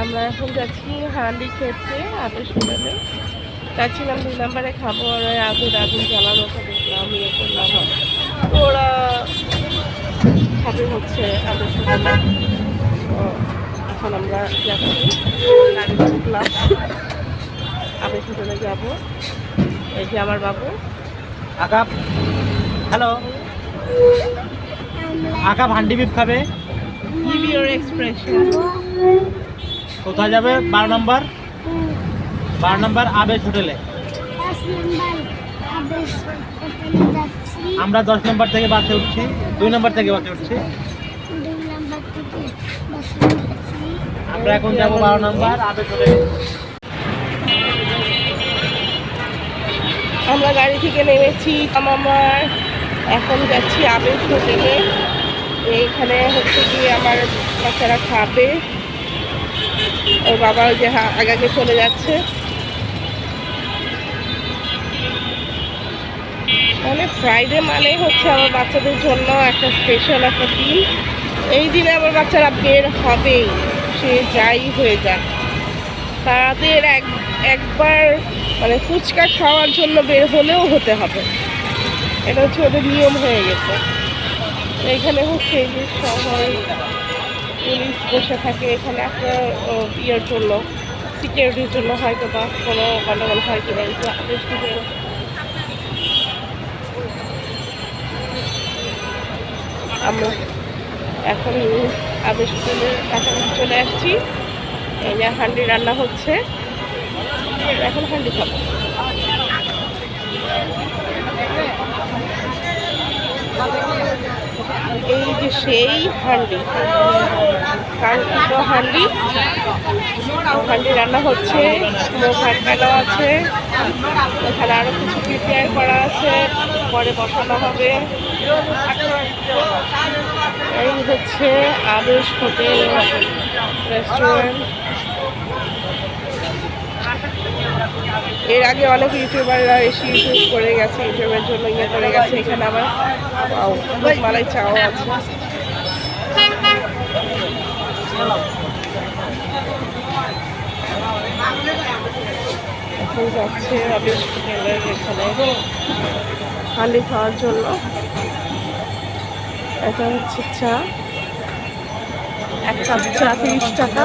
আমরা এখন যাচ্ছি হান্ডি খেতে আদেশ হোটেলে চাচ্ছিলাম দুই নম্বরে খাব আর ওই আগুন আগুন জ্বালানোটা দেখলাম ইয়ে করলাম। তো ওরা খাবে হচ্ছে তো এখন আমরা যাচ্ছি। গাড়ি উঠলাম আদেশ হোটেলে যাব। এই যে আমার বাবু। আকাপ হ্যালো? আকাপ হান্ডি বিপ খাবে? ইউর এক্সপ্রেশন কোথায় যাবে? বারো নম্বর? বারো নম্বর আবেশ হোটেলে। আমরা দশ নম্বর থেকে বাসে উঠছি দুই নম্বর থেকে বাসে উঠছি। দুই নাম্বার থেকে বাসে উঠেছি। আমরা এখন যাব বারো নম্বর আবেশ হোটেলে। আমরা গাড়ি থেকে নেমেছি আমার এখন যাচ্ছি আবেশ হোটেলে। এইখানে হচ্ছে গিয়ে আমার বাচ্চারা খাবে। ওর বাবা ওই যে হা- আগে আগে চলে যাচ্ছে। মানে ফ্রাইডে মানে হচ্ছে আমার বাচ্চাদের জন্য একটা স্পেশাল একটা দিন। এই দিনে আমার বাচ্চারা বের হবেই, সে যাই হয়ে যাক। তাদের এক একবার মানে ফুচকা খাওয়ার জন্য বের হলেও হতে হবে। এটা হচ্ছে ওদের নিয়ম হয়ে গেছে। এখানে হচ্ছে এই যে সবাই পুলিশ বসে থাকে, এখানে একটা ইয়ের জন্য সিকিউরিটির জন্য হয়তো বা কোনো গন্ডগোল হয় কিনা যে আমরা এখন আদেশ কাছাকাছি চলে আসছি। এই হান্ডি রান্না হচ্ছে। এখন হান্ডি খাব। এই যে সেই হান্ডি হান্ডি হান্ডি রান্না হচ্ছে স্মোক আছে, এখানে আরও কিছু প্রিপেয়ার করা আছে, পরে বসানো হবে। এই হচ্ছে আদেশ হোটেল রেস্টুরেন্ট এর আগে অনেক ইউটিউবাররা এসে ইউটিউব করে গেছে, ইউটিউবের জন্য ইয়ে করে গেছে, এখানে আবার মালাই চাও আছে। যাচ্ছে এখানে হান্ডি খাওয়ার জন্য। এটা হচ্ছে চা। এক কাপ চা তিরিশ টাকা।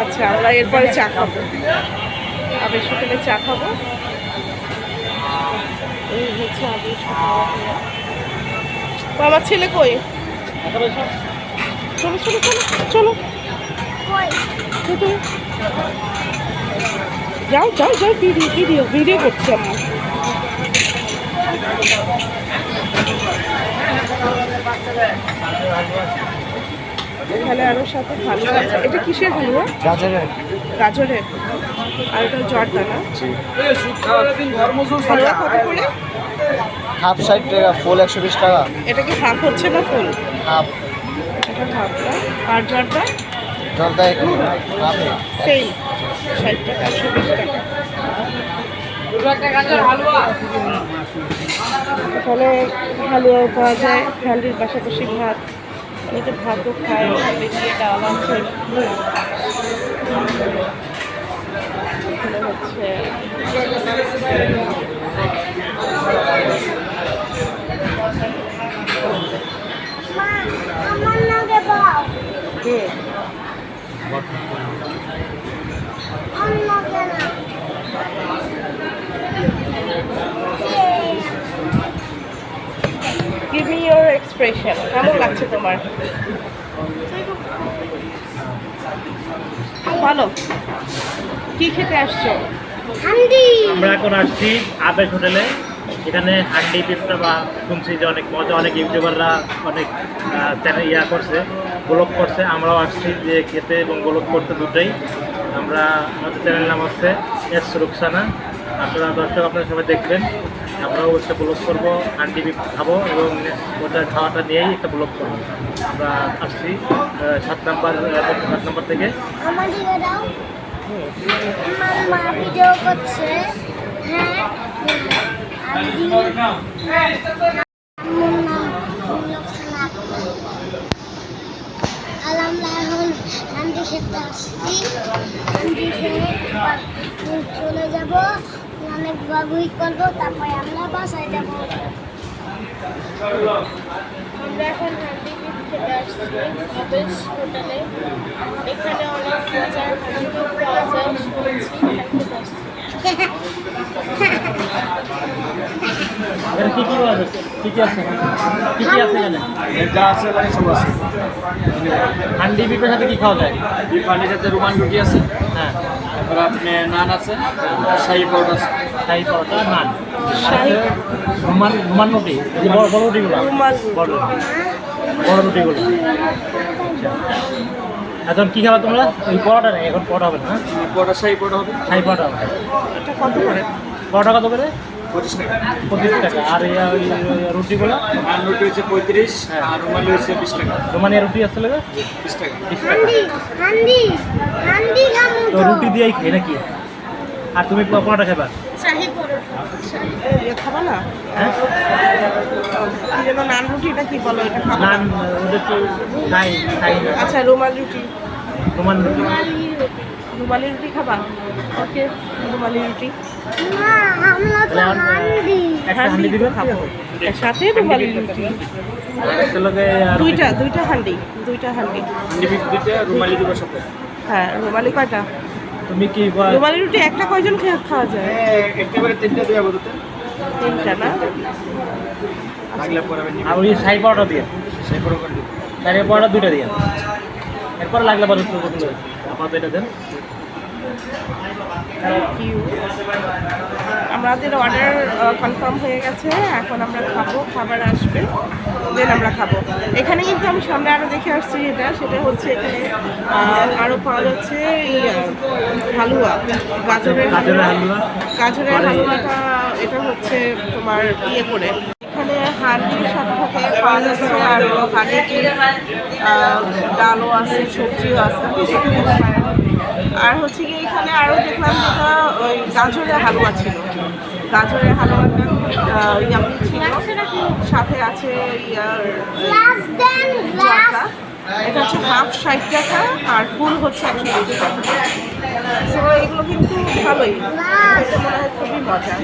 আচ্ছা আমরা এরপরে চা খাব। আবেশ হোটেলে চা খাব। এই হচ্ছে আবেশ হোটেল ছেলে কই? চলো চলো চলো চলো। যাও যাও যাও, ভিডিও ভিডিও ভিডিও করছি আমি এখানে আরও সাথে হালুয়া আছে এটা কিসের হালুয়া? গাজরের। গাজরের। আর এটা জর্দা না হালুয়া কত করে? হাফ ষাট টাকা ফুল একশো বিশ টাকা। এটা কি হাফ হচ্ছে না ফুল? হাফ। এটা হাফ না। আর জর্দা? জলটা একটু হাফ। সেম। ষাট টাকা একশো বিশ টাকা। এখানে হালুয়াও পাওয়া যায় হান্ডির পাশাপাশি ভাত। অনেকে ভাত খায় দিয়ে ডাল আছে। হচ্ছে মা আমার নাগে বাও কে অন্য কেন গিভ মি ইউর এক্সপ্রেশন কেমন লাগছে তোমার? বলো কি খেতে আসছো? আমরা এখন আসছি আবেশ হোটেলে। এখানে হান্ডি পিপটা বা শুনছি যে অনেক মজা অনেক ইউটিউবাররা অনেক চ্যানেল ইয়া করছে ব্লগ করছে। আমরাও আসছি যে খেতে এবং ব্লগ করতে দুটোই। আমরা আমাদের চ্যানেল নাম হচ্ছে এস রুকসানা। আপনারা দর্শক আপনারা সবাই দেখবেন। আমরাও একটা ব্লগ করব পিপ খাব এবং ওটা খাওয়াটা নিয়েই একটা ব্লগ করব। আমরা আসছি সাত নাম্বার সাত নাম্বার থেকে। হ্যাঁ চলে যাব অনেক ঘোরাঘুরি করব তারপরে আমরা বাসায় যাব। আমরা এখন হান্ডি পিস খেতে আসছি হোটেলে। এখানে অনেক মজার পাওয়া যায় শুনেছি খেতে আসছি। কি কি আছে কি কি আছে? কি কি আছে এখানে? যা আছে মানে সব আছে। হান্ডি পিপের সাথে কি খাওয়া যায়? সাথে রুমান রুটি আছে। হ্যাঁ। তারপর আপনি নান আছে শাহি আছে। শাহি পরোটা নান। শাহি? রুমান রুমান রুটি? এই যে বড় বড় রুটিগুলো? বড় বড় রুটিগুলো। আচ্ছা। এখন কী খাবা তোমরা? ওই পরোটা নেই এখন পরোটা হবে না হ্যাঁ? পরোটা শাহি পরোটা হবে। শাহি পরোটা হবে। এটা কত করে? পরোটা কত করে? পঁচিশ টাকা। পঁচিশ টাকা। আর ইয়া রুটিগুলো? নান রুটি হচ্ছে পঁয়ত্রিশ হ্যাঁ। আর রুমালি হচ্ছে বিশ টাকা। রুমানিয়া রুটি আসতে লাগে? বিশ টাকা। তো রুটি দিয়েই খাই নাকি? আর তুমি পরোটা খাবা? খাবা না? হ্যাঁ? নান রুটি এটা কি বলো? এটা নান ওদের তো খাই খাই আচ্ছা রুমাল রুটি। রুমান রুটি। রুমালি রুটি খাবা? ওকে রুমালি রুটি। সাথে রুমালি রুটি। একটা লগে আর দুইটা দুইটা হান্ডি দুইটা হান্ডি। হ্যাঁ রুমালি কয়টা? তুমি কি রুমালি রুটি একটা কয়জন খেয়ে খাওয়া যায়? একেবারে তিনটা না? আর ওই দিয়ে। এরপর লাগলে আপাতত এটা দেন। আমাদের অর্ডার কনফার্ম হয়ে গেছে। এখন আমরা খাব খাবার আসবে দেন আমরা খাব। এখানে কিন্তু আমি সামনে আরও দেখে আসছি যেটা সেটা হচ্ছে এখানে আরও পাওয়া যাচ্ছে হালুয়া গাজরের গাজরের গাজরের হালুয়াটা এটা হচ্ছে তোমার ইয়ে করে। এখানে হাঁড়ির সাথে সাথে পাওয়া যাচ্ছে আর হাঁড়িতে ডালও আছে সবজিও আছে আপনি সেটা নিতে পারেন। আর হচ্ছে কি এখানে আরও দেখলাম যেটা ওই গাজরের হালুয়া ছিল। গাজরের হালুয়াটা ইয়ামি ছিল। সাথে আছে ইয়ার এটা হচ্ছে হাফ ষাট টাকা আর ফুল হচ্ছে একশো বিশ টাকা তো এগুলো কিন্তু ভালোই। মনে হয় খুবই মজা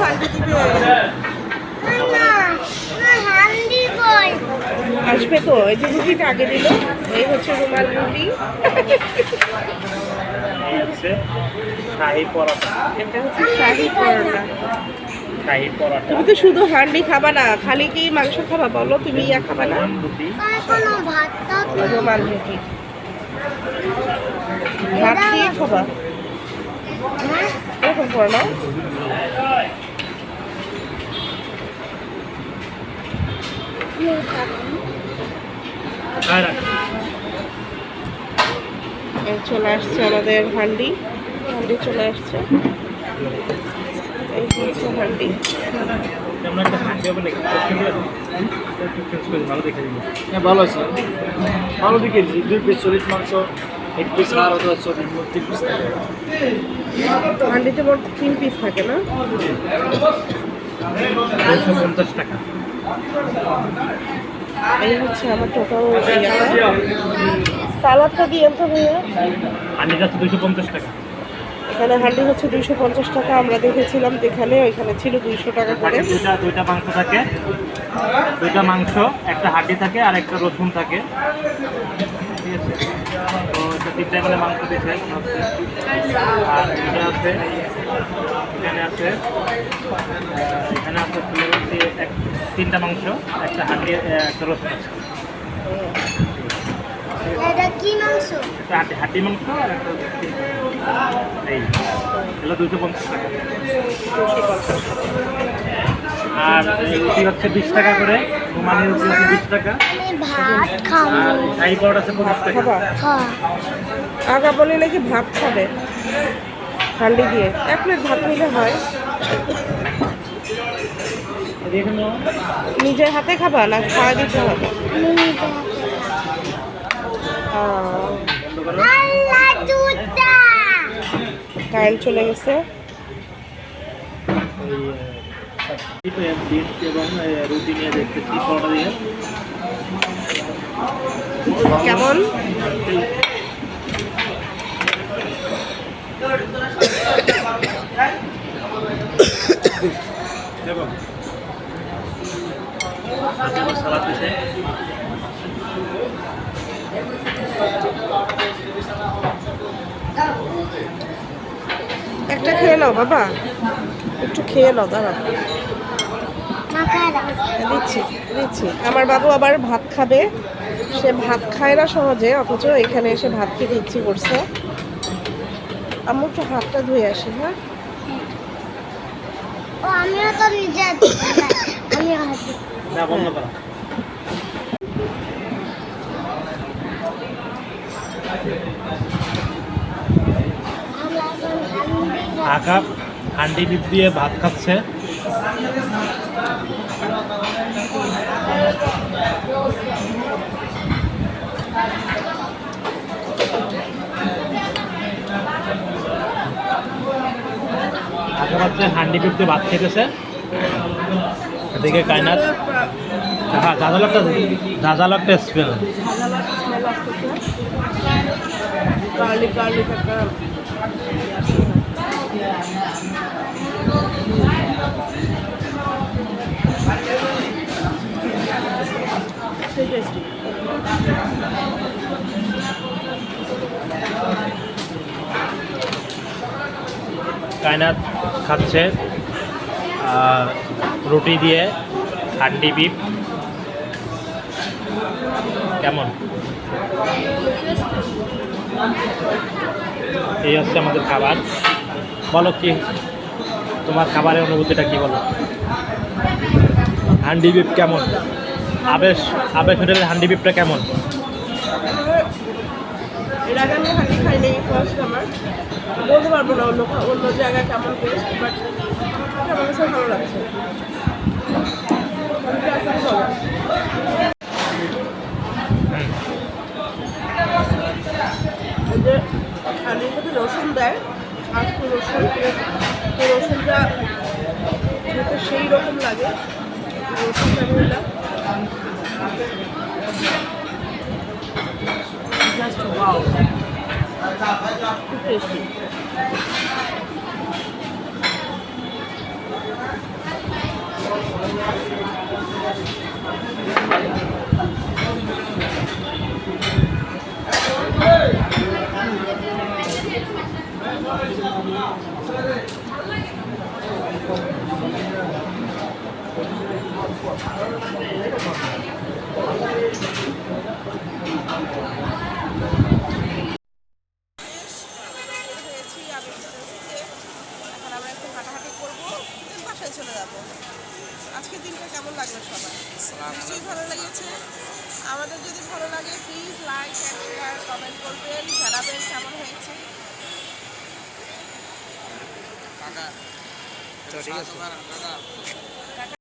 হান্ডি দিবে না না হান্ডি কই আসবে তো এই যে রুটিটা আগে দিল এই হচ্ছে রুমাল রুটি। এই হচ্ছে শাহি পরোটা। এটা হচ্ছে শাহি পরোটা। শাহি পরোটা। তুমি তো শুধু হান্ডি খাবা না খালি কি মাংস খাবা বলো তুমি ইয়া খাবা না? রুমাল রুটি। ভাত দিয়ে খাবা। হ্যাঁ? এরকম করো না। নেই খাব। আর চলে আসছে আমাদের হান্ডি। হান্ডি চলে আসছে। এই হচ্ছে হান্ডি। ভালো হ্যাঁ ভালো আছে। ভালো দিকে দুই পিস চল্লিশ মাংস এক পিস আর অথবা চল্লিশ তিন পিস থাকে। হান্ডিতে মোট তিন পিস থাকে না? দুশো পঞ্চাশ টাকা। এই হচ্ছে আমার টোটাল সালাদটা দিয়ে তো ভাইয়া। হান্ডিটা দুশো পঞ্চাশ টাকা। এখানে হান্ডি হচ্ছে দুইশো পঞ্চাশ টাকা আমরা দেখেছিলাম যেখানে ওইখানে ছিল দুইশো টাকা করে। দুইটা দুইটা মাংস থাকে। দুইটা মাংস একটা হাড্ডি থাকে আর একটা রসুন থাকে। ঠিক আছে? তো তিনটা মানে মাংস দিচ্ছে। আর এটা আছে এখানে আছে এখানে আছে এক তিনটা মাংস একটা হাড্ডি একটা রসুন আছে এটা কি মাংস? হাড্ডি মাংস আর একটা এই এগুলো দুশো পঞ্চাশ টাকা। আর এই রুটি হচ্ছে বিশ টাকা করে রুমানি রুটি হচ্ছে বিশ টাকা। আমি ভাত আর শাহি পরোটা আছে পঁচিশ টাকা। হ্যাঁ। আগা বলে নাকি ভাত খাবে? হান্ডি দিয়ে। এক প্লেট ভাত নিলে হয়। নিজের হাতে খাবা না খাওয়া দিতে হবে? কারেন্ট চলে গেছে। কেমন দেখো হাতে আবার সালাদ দিছে একটা খেয়ে নাও বাবা। একটু খেয়ে নাও দাঁড়া দিচ্ছি দিচ্ছি। আমার বাবু আবার ভাত খাবে। সে ভাত খায় না সহজে অথচ এখানে এসে ভাত খেতে ইচ্ছে করছে। আমি একটু হাতটা ধুয়ে আসি হ্যাঁ? ও আমিও তো নিজে। না বন্ধ করো। আমরা হান্ডি ডিপ দিয়ে ভাত খাচ্ছে। আঁকা হচ্ছে হান্ডি দিয়ে ভাত খেতেছে। এদিকে কায়নাত। হ্যাঁ ঝাঁঝাল একটা ঝাঁঝাল একটা স্মেল কায়নাত। খাচ্ছে। রুটি দিয়ে হান্ডি বিপ কেমন? এই হচ্ছে আমাদের খাবার। বলো কি, তোমার খাবারের অনুভূতিটা কি বলো? হান্ডি বিপ কেমন? আবেশ আবেশ হোটেলের হান্ডি বিপটা কেমন? বলতে পারব না, অন্য অন্য জায়গায় কেমন টেস্ট বাট আমার কাছে ভালো লাগছে। যে মধ্যে রসুন দেয় আস্ত রসুন রসুনটা খেতে সেই রকম লাগে রসুনটা আমি নিলাম টেস্টি হয়েছি